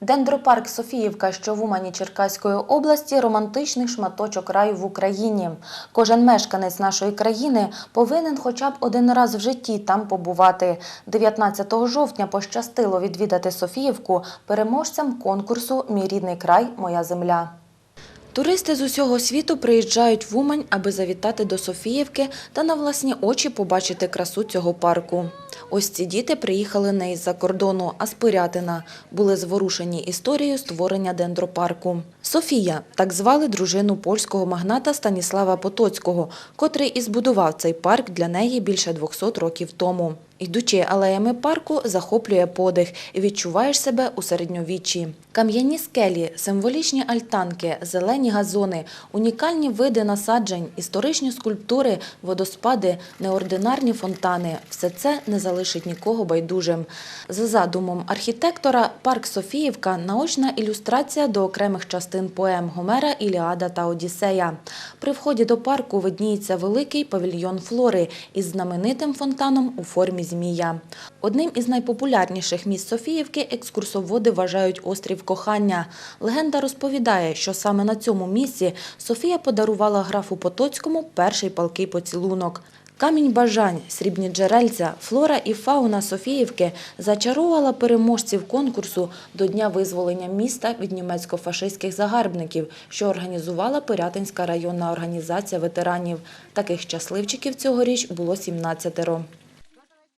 Дендропарк Софіївка, що в Умані Черкаської області, романтичний шматочок раю в Україні. Кожен мешканець нашої країни повинен хоча б один раз в житті там побувати. 19 жовтня пощастило відвідати Софіївку переможцям конкурсу Мій рідний край, моя земля. Туристи з усього світу приїжджають в Умань, аби завітати до Софіївки та на власні очі побачити красу цього парку. Ось ці діти приїхали не із-за кордону, а з Пирятина. Були зворушені історією створення дендропарку. Софія – так звали дружину польського магната Станіслава Потоцького, котрий і збудував цей парк для неї більше 200 років тому. Йдучи алеями парку, захоплює подих і відчуваєш себе у середньовіччі. Кам'яні скелі, символічні альтанки, зелені газони, унікальні види насаджень, історичні скульптури, водоспади, неординарні фонтани – все це не залишить нікого байдужим. За задумом архітектора, парк Софіївка – наочна ілюстрація до окремих частин поем Гомера, Іліада та Одіссея. При вході до парку видніється великий павільйон флори із знаменитим фонтаном у формі змія. Одним із найпопулярніших місць Софіївки екскурсоводи вважають острів кохання. Легенда розповідає, що саме на цьому місці Софія подарувала графу Потоцькому перший палкий поцілунок. Камінь бажань, срібні джерельця, флора і фауна Софіївки зачаровувала переможців конкурсу до Дня визволення міста від німецько-фашистських загарбників, що організувала Пирятинська районна організація ветеранів. Таких щасливчиків цьогоріч було 17.